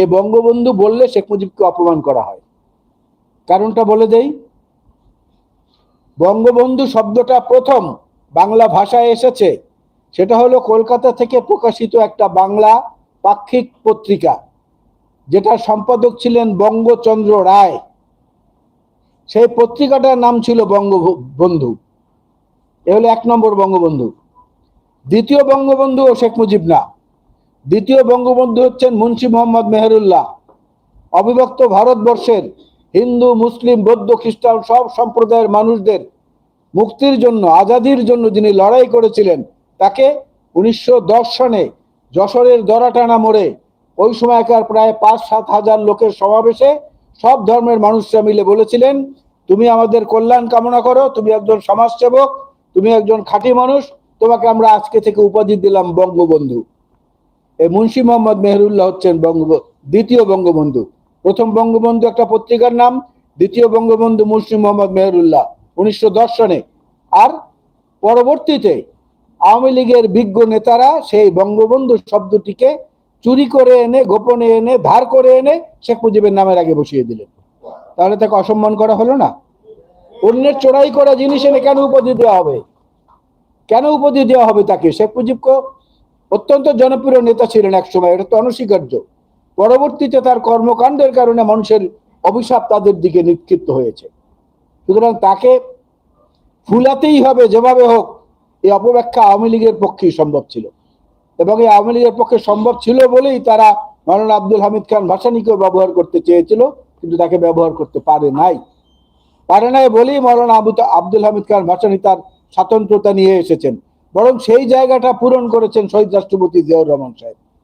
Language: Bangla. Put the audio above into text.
এ বঙ্গবন্ধু বললে শেখ মুজিবকে অপমান করা হয়। কারণটা বলে দেই। বঙ্গবন্ধু শব্দটা প্রথম বাংলা ভাষায় এসেছে। সেটা হলো কলকাতা থেকে প্রকাশিত একটা বাংলা পাক্ষিক পত্রিকা যেটার সম্পাদক ছিলেন বঙ্গচন্দ্র রায়। সেই পত্রিকাটার নাম ছিল বঙ্গবন্ধু। এ হলো এক নম্বর বঙ্গবন্ধু। দ্বিতীয় বঙ্গবন্ধু ও শেখ মুজিব না। দ্বিতীয় বঙ্গবন্ধু হচ্ছেন মুন্সি মোহাম্মদ মেহরুল্লাহ। অবিভক্ত ভারতবর্ষের হিন্দু, মুসলিম, বৌদ্ধ, খ্রিস্টান সব সম্প্রদায়ের মানুষদের মুক্তির জন্য, আজাদির জন্য যিনি লড়াই করেছিলেন, তাকে উনিশশো সনে যশোরের দরাটানা মোড়ে ওই সময়কার প্রায় পাঁচ সাত হাজার লোকের সমাবেশে সব ধর্মের মানুষরা মিলে বলেছিলেন, তুমি আমাদের কল্যাণ কামনা করো, তুমি একজন সমাজসেবক, তুমি একজন খাঁটি মানুষ, তোমাকে আমরা আজকে থেকে উপাধি দিলাম বঙ্গবন্ধু। মুন্সি মোহাম্মদ মেহরুল্লাহ হচ্ছেন বঙ্গ দ্বিতীয় বঙ্গবন্ধু। প্রথম বঙ্গবন্ধু একটা পত্রিকার নাম, দ্বিতীয় বঙ্গবন্ধু মুন্সি মোহাম্মদ মেহরুল্লাহ, উনিশশো সনে। আর পরবর্তীতে আওয়ামী লীগের বিজ্ঞ নেতারা সেই বঙ্গবন্ধু শব্দটিকে চুরি করে এনে, গোপনে এনে, ধার করে এনে শেখ মুজিবের নামের আগে বসিয়ে দিলেন। তাহলে তাকে অসম্মান করা হলো না? অন্যের চোরাই করা জিনিস এনে কেন উপাধি দেওয়া হবে? কেন উপাধি দেওয়া হবে তাকে? শেখ মুজিবকে অত্যন্ত জনপ্রিয় নেতা ছিলেন এক সময়, এটা তো অনস্বীকার্য। পরবর্তীতে তার কর্মকাণ্ডের কারণে মানুষের অভিশাপ তাদের দিকে নিক্ষিপ্ত হয়েছে। সুতরাং তাকে ফুলাতেই হবে, যেভাবে হোক, এই অপব্যাখ্যা আওয়ামী লীগের পক্ষেই সম্ভব ছিল। এবং এই আওয়ামী লীগের পক্ষে সম্ভব ছিল বলেই তারা মাওলানা আব্দুল হামিদ খান ভাসানিকেও ব্যবহার করতে চেয়েছিল, কিন্তু তাকে ব্যবহার করতে পারে নাই। পারে নাই বলেই মৌলানা আবু আব্দুল হামিদ খান ভাসানি তার স্বাতন্ত্রতা নিয়ে এসেছেন। বরং সেই জায়গাটা পূরণ করেছেন শহীদ রাষ্ট্রপতি জিয়াউর রহমান সাহেব।